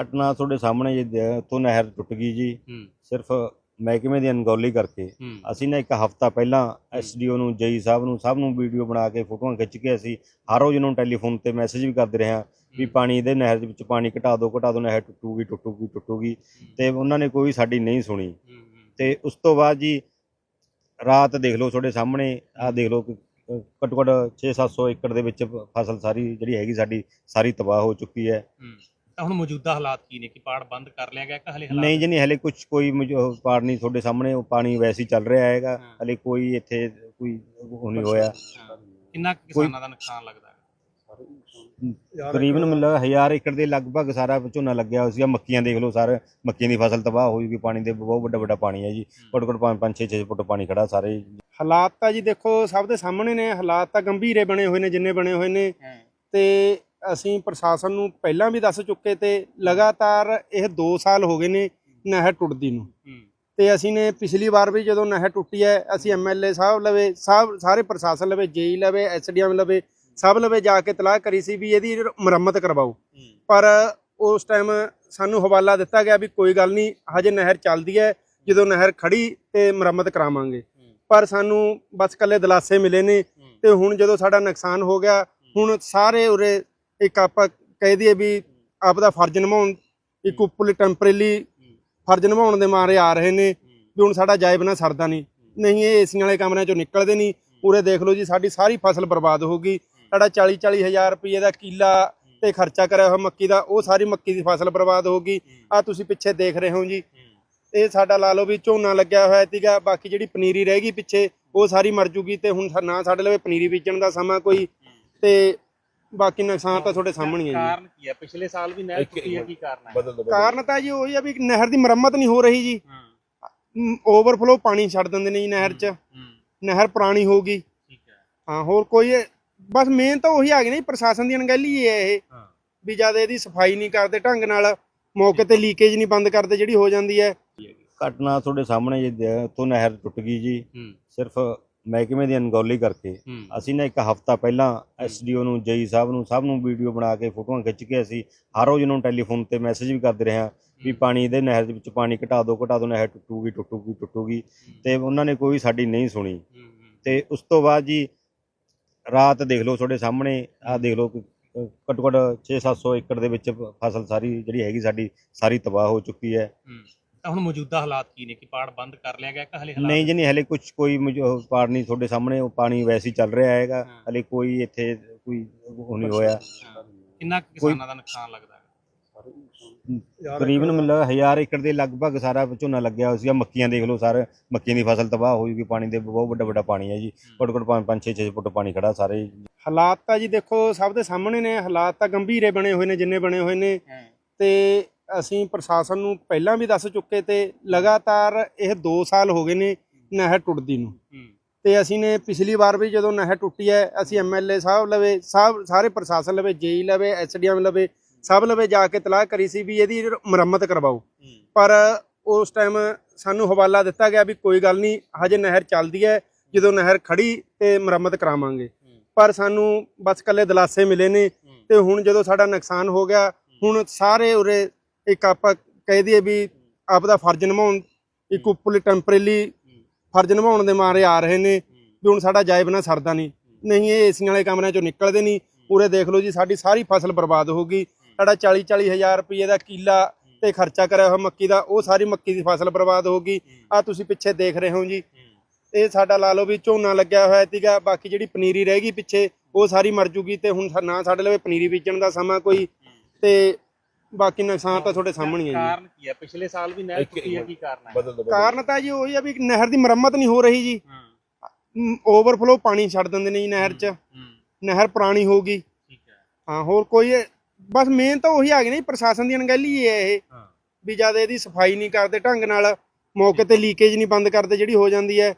ਘਟਨਾ ਤੁਹਾਡੇ ਸਾਹਮਣੇ ਜੀ ਦ- ਤੋਂ ਨਹਿਰ ਟੁੱਟ ਗਈ ਜੀ। ਹੂੰ। ਸਿਰਫ ਮਹਿਕਮੇ ਦੀ ਅਣਗੌਲੀ ਕਰਕੇ। ਹੂੰ। ਅਸੀਂ ਨਾ ਇੱਕ ਹਫਤਾ ਪਹਿਲਾਂ ਐਸਡੀਓ ਨੂੰ ਜਈ ਸਾਹਿਬ ਨੂੰ ਸਭ ਨੂੰ ਵੀਡੀਓ ਬਣਾ ਕੇ ਫੋਟੋਆਂ ਖਿੱਚ ਕੇ ਅਸੀਂ ਹਰ ਰੋਜ਼ ਨੂੰ ਟੈਲੀਫੋਨ ਤੇ ਮੈਸੇਜ ਵੀ ਕਰਦੇ ਰਹੇ ਹਾਂ ਵੀ ਪਾਣੀ ਦੇ ਨਹਿਰ ਦੇ ਵਿੱਚ ਪਾਣੀ ਘਟਾ ਦਿਓ ਘਟਾ ਦਿਓ ਨਹਿਰ ਟੁੱਟੂਗੀ ਟੁੱਟੂਗੀ ਟੁੱਟੂਗੀ। ਤੇ ਉਹਨਾਂ ਨੇ ਕੋਈ ਸਾਡੀ ਨਹੀਂ ਸੁਣੀ। ਤੇ ਉਸ ਤੋਂ ਬਾਅਦ ਜੀ ਰਾਤ ਦੇਖ ਲਓ ਤੁਹਾਡੇ ਸਾਹਮਣੇ ਆਹ ਦੇਖ ਲਓ ਕਿ, ਅ, ਘੱਟੋ ਘੱਟ 6-700 ਏਕੜ ਦੇ ਵਿੱਚ ਫਸਲ ਸਾਰੀ ਜਿਹੜੀ ਹੈਗੀ ਸਾਡੀ ਸਾਰੀ ਤਬਾਹ ਹੋ ਚੁੱਕੀ ਹੂੰ। ਤਾਂ ਹੁਣ ਮੌਜੂਦਾ ਹਾਲਾਤ ਕੀ ਨੇ ਕਿ ਪਾੜ ਬੰਦ ਕਰ ਲਿਆ ਗਿਆ ਕਿ ਹਲੇ ਹਾਲਾਤ ਨਹੀਂ ਜੀ ਨਹੀਂ ਹਲੇ ਕੁਝ ਕੋਈ ਮਜ- ਉਹ ਪਾੜ ਨਹੀਂ ਤੁਹਾਡੇ ਸਾਹਮਣੇ ਉਹ ਪਾਣੀ ਵੈਸੇ ਹੀ ਚੱਲ ਰਿਹਾ ਹੈਗਾ। ਹਾਂ। ਹਲੇ ਕੋਈ ਇੱਥੇ ਕੋਈ ਉਹ ਨਹੀਂ ਹੋਇਆ। ਹਾਂ। ਕਿੰਨਾ ਕੁ ਕਿਸਾਨਾਂ ਦਾ ਨੁਕਸਾਨ ਲੱਗਦਾ ਹੈ? ਤਕਰੀਬਨ ਮਿਲ ਹਜ਼ਾਰ ਏਕੜ ਦੇ ਲਗਭਗ ਸਾਰਾ ਝੋਨਾ ਲੱਗਿਆ ਹੋਇਆ ਸੀਗਾ। ਮੱਕੀਆਂ ਦੇਖ ਲਓ ਸਾਰੇ ਮੱਕੀਆਂ ਦੀ ਫਸਲ ਤਬਾਹ ਹੋਈ ਗਈ ਪਾਣੀ ਦੇ ਬਹੁਤ ਵੱਡਾ ਵੱਡਾ ਪਾਣੀ ਹੈ ਜੀ। ਘੱਟੋ ਘੱਟ 5 6 6 ਫੁੱਟ ਪਾਣੀ ਖੜਾ ਸਾਰੇ ਹਾਲਾਤ ਤਾਂ ਜੀ ਦੇਖੋ ਸਭ ਦੇ ਸਾਹਮਣੇ ਨੇ। ਹਾਲਾਤ ਤਾਂ ਗੰਭੀਰੇ ਬਣੇ ਹੋਏ ਨੇ ਜਿੰਨੇ ਬਣੇ ਹੋਏ ਨੇ। ਤੇ ਅਸੀਂ ਪ੍ਰਸ਼ਾਸਨ ਨੂੰ ਪਹਿਲਾਂ ਵੀ ਦੱਸ ਚੁੱਕੇ ਤੇ ਲਗਾਤਾਰ ਇਹ 2 ਸਾਲ ਹੋ ਗਏ ਨੇ ਨਹਿਰ ਟੁੱਟਦੀ ਨੂੰ। ਤੇ ਅਸੀਂ ਨੇ ਪਿਛਲੀ ਵਾਰ ਵੀ ਜਦੋਂ ਨਹਿਰ ਟੁੱਟੀ ਹੈ ਅਸੀਂ ਐਮਐਲਏ ਸਾਹਿਬ ਲਵੇ ਸਭ ਸਾਰੇ ਪ੍ਰਸ਼ਾਸਨ ਲਵੇ ਜੇਈ ਲਵੇ ਐਸਡੀਐਮ ਲਵੇ ਸਭ ਲਵੇ ਜਾ ਕੇ ਤਲਾਹ ਕਰੀ ਸੀ ਵੀ ਇਹਦੀ ਮੁਰੰਮਤ ਕਰਵਾਓ। ਪਰ ਉਸ ਟਾਈਮ ਸਾਨੂੰ ਹਵਾਲਾ ਦਿੱਤਾ ਗਿਆ ਵੀ ਕੋਈ ਗੱਲ ਨਹੀਂ ਹਜੇ ਨਹਿਰ ਚੱਲਦੀ ਹੈ ਜਦੋਂ ਨਹਿਰ ਖੜੀ ਤੇ ਮੁਰੰਮਤ ਕਰਾਵਾਂਗੇ। ਪਰ ਸਾਨੂੰ ਬਸ ਕੱਲੇ ਦਲਾਸੇ ਮਿਲੇ ਨੇ ਤੇ ਹੁਣ ਜਦੋਂ ਸਾਡਾ ਨੁਕਸਾਨ ਹੋ ਗਿਆ ਹੁਣ ਸਾਰੇ ਉਰੇ ਇੱਕ ਆਪਾਂ ਕਹਿ ਦਈਏ ਵੀ ਆਪ ਦਾ ਫਰਜ਼ ਨਿਭਾਉਣ ਇੱਕ ਉੱਪਰਲੀ ਟੈਂਪਰੇਰੀ ਹੂੰ, ਫਰਜ਼ ਨਿਭਾਉਣ ਦੇ ਮਾਰੇ ਆ ਰਹੇ ਨੇ ਵੀ ਹੁਣ ਸਾਡਾ ਜਾਇਬ ਨਾ ਸਰਦਾ ਨਹੀਂ। ਨਹੀਂ ਇਹ ਏਸੀਆਂ ਵਾਲੇ ਕਮਰਿਆਂ ਚੋਂ ਨਿਕਲਦੇ ਨਹੀਂ। ਉਰੇ ਦੇਖ ਲਓ ਜੀ ਸਾਡੀ ਸਾਰੀ ਫਸਲ ਬਰਬਾਦ ਹੋ ਗਈ। ਸਾਡਾ 40 40 ਹਜ਼ਾਰ ਰੁਪਏ ਦਾ ਕਿੱਲਾ ਤੇ ਖਰਚਾ ਕਰਿਆ ਹੋਇਆ ਮੱਕੀ ਦਾ ਉਹ ਸਾਰੀ ਮੱਕੀ ਦੀ ਫਸਲ ਬਰਬਾਦ ਹੋ ਗਈ। ਆ ਤੁਸੀਂ ਪਿੱਛੇ ਦੇਖ ਰਹੇ ਹੋ ਜੀ। ਇਹ ਸਾਡਾ ਲਾ ਲਓ ਵੀ ਝੋਨਾ ਲੱਗਿਆ ਹੋਇਆ ਸੀਗਾ ਬਾਕੀ ਜਿਹੜੀ ਪਨੀਰੀ ਰਹਿ ਗਈ ਪਿੱਛੇ ਉਹ ਸਾਰੀ ਮਰ ਜੂਗੀ ਤੇ ਹੁਣ ਨਾ ਸਾਡੇ ਲਵੇ ਪਨੀਰੀ ਬੀਜਣ ਦਾ ਸਮਾਂ ਕੋਈ ਤੇ ਬਾਕੀ ਨੁਕਸਾਨ ਤਾਂ ਤੁਹਾਡੇ ਸਾਹਮਣੇ ਹੀ ਹੈ ਕਾਰਨ ਕੀ ਹੈ ਪਿਛਲੇ ਸਾਲ ਵੀ ਨਹਿਰ ਟੁੱਟੀ ਹੈ ਕੀ ਕਾਰਨ ਹੈ ਜੀ ਕਾਰਨ ਤਾਂ ਜੀ ਉਹੀ ਆ ਵੀ ਨਹਿਰ ਦੀ ਮੁਰੰਮਤ ਨਹੀਂ ਹੋ ਰਹੀ ਜੀ। ਹਾਂ। ਓਵਰਫਲੋ ਪਾਣੀ ਛੱਡ ਦਿੰਦੇ ਨੇ ਜੀ ਨਹਿਰ 'ਚ। ਹੂੰ ਨਹਿਰ ਪੁਰਾਣੀ ਹੋ ਗਈ। ਠੀਕ ਹੈ। ਹਾਂ ਹੋਰ ਕੋਈ ਇਹ- ਬਸ ਮੇਨ ਤਾਂ ਉਹੀ ਆ ਗਈ ਨਾ ਜੀ, ਪ੍ਰਸ਼ਾਸਨ ਦੀ ਅਣਗਹਿਲੀ ਹੀ ਹੈ ਇਹ ਹਾਂ। ਵੀ ਜਦ ਇਹਦੀ ਸਫ਼ਾਈ ਨਹੀਂ ਕਰਦੇ ਢੰਗ ਨਾਲ ਮੌਕੇ ਤੇ ਲੀਕੇਜ ਨਹੀਂ ਬੰਦ ਕਰਦੇ ਜਿਹੜੀ ਹੋ ਜਾਂਦੀ ਹੈ। ਘਟਨਾ ਤੁਹਾਡੇ ਸਾਹਮਣੇ ਜੀ ਦ- ਤੋਂ ਨਹਿਰ ਟੁੱਟ ਗਈ ਜੀ। ਹੂੰ। ਸਿਰਫ ਮਹਿਕਮੇ ਦੀ ਅਣਗੌਲੀ ਕਰਕੇ ਅਸੀਂ ਨਾ ਇੱਕ ਹਫਤਾ ਪਹਿਲਾਂ ਐਸਡੀਓ ਨੂੰ ਜਈ ਸਾਹਿਬ ਨੂੰ ਸਭ ਨੂੰ ਵੀਡੀਓ ਬਣਾ ਕੇ ਫੋਟੋਆਂ ਖਿੱਚ ਕੇ ਅਸੀਂ ਹਰ ਰੋਜ਼ ਉਹਨਾਂ ਨੂੰ ਟੈਲੀਫੋਨ ਤੇ ਮੈਸੇਜ ਵੀ ਕਰਦੇ ਰਹੇ ਹਾਂ ਵੀ ਪਾਣੀ ਦੇ ਨਹਿਰ ਦੇ ਵਿੱਚ ਪਾਣੀ ਘਟਾ ਦਿਓ ਘਟਾ ਦਿਓ ਨਹਿਰ ਟੁੱਟੂਗੀ ਟੁੱਟੂਗੀ ਟੁੱਟੂਗੀ। ਤੇ ਉਹਨਾਂ ਨੇ ਕੋਈ ਸਾਡੀ ਨਹੀਂ ਸੁਣੀ। ਤੇ ਉਸ ਤੋਂ ਬਾਅਦ ਜੀ ਰਾਤ ਦੇਖ ਲਓ ਤੁਹਾਡੇ ਸਾਹਮਣੇ ਆਹ ਦੇਖ ਲਓ ਘੱਟੋ ਘੱਟ 6-700 ਏਕੜ ਦੇ ਵਿੱਚ ਫਸਲ ਸਾਰੀ ਜਿਹੜੀ ਹੈਗੀ ਸਾਡੀ ਸਾਰੀ ਤਬਾਹ ਹੋ ਚੁੱਕੀ ਹੂੰ। ਤਾਂ ਹੁਣ ਮੌਜੂਦਾ ਹਾਲਾਤ ਕੀ ਨੇ ਕਿ ਪਾੜ ਬੰਦ ਕਰ ਲਿਆ ਗਿਆ ਕਿ ਹਲੇ ਹਾਲਾਤ? ਨਹੀਂ ਜੀ ਨਹੀਂ ਹਲੇ ਕੁਝ ਕੋਈ ਮਜ- ਉਹ ਪਾੜ ਨਹੀਂ ਤੁਹਾਡੇ ਸਾਹਮਣੇ ਉਹ ਪਾਣੀ ਵੈਸੇ ਹੀ ਚੱਲ ਰਿਹਾ ਹੈਗਾ। ਹਾਂ। ਹਲੇ ਕੋਈ ਇੱਥੇ ਕੋਈ ਉਹ ਨਹੀਂ ਹੋਇਆ। ਹਾਂ। ਕਿੰਨਾ ਕੁ ਕਿਸਾਨਾਂ ਦਾ ਨੁਕਸਾਨ ਲੱਗਦਾ ਹੈ ਤਕਰੀਬਨ ਮਿਲ ਹਜ਼ਾਰ ਏਕੜ ਦੇ ਲਗਭਗ ਸਾਰਾ ਝੋਨਾ ਲੱਗਿਆ ਹੋਇਆ ਸੀਗਾ। ਮੱਕੀਆਂ ਦੇਖ ਲਓ ਸਾਰੇ। ਮੱਕੀਆਂ ਦੀ ਫਸਲ ਤਬਾਹ ਹੋਈ ਗਈ ਪਾਣੀ ਦੇ ਬਹੁਤ ਵੱਡਾ ਵੱਡਾ ਪਾਣੀ ਹੈ ਜੀ। ਘੱਟੋ ਘੱਟ 5 6 6 ਫੁੱਟ ਪਾਣੀ ਖੜਾ ਸਾਰੇ। ਹਾਲਾਤ ਤਾਂ ਜੀ ਦੇਖੋ ਸਭ ਦੇ ਸਾਹਮਣੇ ਨੇ। ਹਾਲਾਤ ਤਾਂ ਗੰਭੀਰੇ ਬਣੇ ਹੋਏ ਨੇ ਜਿੰਨੇ ਬਣੇ ਹੋਏ ਨੇ। ਤੇ ਅਸੀਂ ਪ੍ਰਸ਼ਾਸਨ ਨੂੰ ਪਹਿਲਾਂ ਵੀ ਦੱਸ ਚੁੱਕੇ ਤੇ ਲਗਾਤਾਰ ਇਹ 2 ਸਾਲ ਹੋ ਗਏ ਨੇ ਨਹਿਰ ਟੁੱਟਦੀ ਨੂੰ। ਤੇ ਅਸੀਂ ਨੇ ਪਿਛਲੀ ਵਾਰ ਵੀ ਜਦੋਂ ਨਹਿਰ ਟੁੱਟੀ ਹੈ ਅਸੀਂ ਐਮਐਲਏ ਸਾਹਿਬ ਲਵੇ ਸਭ ਸਾਰੇ ਪ੍ਰਸ਼ਾਸਨ ਲਵੇ ਜੇਈ ਲਵੇ ਐਸਡੀਐਮ ਲਵੇ ਸਭ ਲਵੇ ਜਾ ਕੇ ਤਲਾਹ ਕਰੀ ਸੀ ਵੀ ਇਹਦੀ ਮੁਰੰਮਤ ਕਰਵਾਓ। ਪਰ ਉਸ ਟਾਈਮ ਸਾਨੂੰ ਹਵਾਲਾ ਦਿੱਤਾ ਗਿਆ ਵੀ ਕੋਈ ਗੱਲ ਨਹੀਂ ਹਜੇ ਨਹਿਰ ਚੱਲਦੀ ਹੈ ਜਦੋਂ ਨਹਿਰ ਖੜੀ ਤੇ ਮੁਰੰਮਤ ਕਰਾਵਾਂਗੇ। ਪਰ ਸਾਨੂੰ ਬਸ ਕੱਲੇ ਦਲਾਸੇ ਮਿਲੇ ਨੇ ਤੇ ਹੁਣ ਜਦੋਂ ਸਾਡਾ ਨੁਕਸਾਨ ਹੋ ਗਿਆ ਹੁਣ ਸਾਰੇ ਉਰੇ ਇੱਕ ਆਪਾਂ ਕਹਿ ਦਈਏ ਵੀ ਆਪਦਾ ਫਰਜ਼ ਨਿਭਾਉਣ, ਇੱਕ ਉੱਪਰਲੀ ਟੈਂਪਰੇਰੀ ਫਰਜ਼ ਨਿਭਾਉਣ ਦੇ ਮਾਰੇ ਆ ਰਹੇ ਨੇ ਵੀ ਹੁਣ ਸਾਡਾ ਜਾਇਬ ਨਾ ਸਰਦਾ ਨਹੀਂ। ਨਹੀਂ, ਇਹ ਏਸੀਆਂ ਵਾਲੇ ਕਮਰਿਆਂ ਚੋਂ ਨਿਕਲਦੇ ਨਹੀਂ। ਪੂਰੇ ਦੇਖ ਲਓ ਜੀ, ਸਾਡੀ ਸਾਰੀ ਫਸਲ ਬਰਬਾਦ ਹੋ ਗਈ। ਸਾਡਾ 40 40 ਹਜ਼ਾਰ ਰੁਪਏ ਦਾ ਕੀਲਾ ਤੇ ਖਰਚਾ ਕਰਿਆ ਹੋਇਆ ਮੱਕੀ ਦਾ, ਉਹ ਸਾਰੀ ਮੱਕੀ ਦੀ ਫਸਲ ਬਰਬਾਦ ਹੋ ਗਈ। ਆ ਤੁਸੀਂ ਪਿੱਛੇ ਦੇਖ ਰਹੇ ਹੋ ਜੀ। ਇਹ ਸਾਡਾ ਲਾ ਲਓ ਵੀ ਝੋਨਾ ਲੱਗਿਆ ਹੋਇਆ ਸੀਗਾ, ਬਾਕੀ ਜਿਹੜੀ ਪਨੀਰੀ ਰਹਿ ਗਈ ਪਿੱਛੇ, ਉਹ ਸਾਰੀ ਮਰ ਜੂਗੀ ਤੇ ਹੁਣ ਨਾ ਸਾਡੇ ਲਈ ਪਨੀਰੀ ਬੀਜਣ ਦਾ ਸਮਾਂ ਕੋਈ। ਤੇ ਬਾਕੀ ਨੁਕਸਾਨ ਤਾਂ ਤੁਹਾਡੇ ਸਾਹਮਣੇ ਹੀ ਹੈ ਕਾਰਨ ਕੀ ਹੈ ਪਿਛਲੇ ਸਾਲ ਵੀ ਨਹਿਰ ਟੁੱਟੀ ਹੈ ਕੀ ਕਾਰਨ ਹੈ ਜੀ ਕਾਰਨ ਤਾਂ ਜੀ ਉਹੀ ਆ ਵੀ ਨਹਿਰ ਦੀ ਮੁਰੰਮਤ ਨਹੀਂ ਹੋ ਰਹੀ ਜੀ। ਹਾਂ। ਓਵਰਫਲੋ ਪਾਣੀ ਛੱਡ ਦਿੰਦੇ ਨੇ ਜੀ ਨਹਿਰ 'ਚ। ਹੂੰ ਨਹਿਰ ਪੁਰਾਣੀ ਹੋ ਗਈ। ਠੀਕ ਹੈ। ਹਾਂ ਹੋਰ ਕੋਈ ਇਹ- ਬਸ ਮੇਨ ਤਾਂ ਉਹੀ ਆ ਗਈ ਨਾ ਜੀ, ਪ੍ਰਸ਼ਾਸਨ ਦੀ ਅਣਗਹਿਲੀ ਹੀ ਹੈ ਇਹ ਹਾਂ। ਵੀ ਜਦ ਇਹਦੀ ਸਫ਼ਾਈ ਨਹੀਂ ਕਰਦੇ ਢੰਗ ਨਾਲ ਮੌਕੇ ਤੇ ਲੀਕੇਜ ਨਹੀਂ ਬੰਦ ਕਰਦੇ ਜਿਹੜੀ ਹੋ ਜਾਂਦੀ ਹੈ।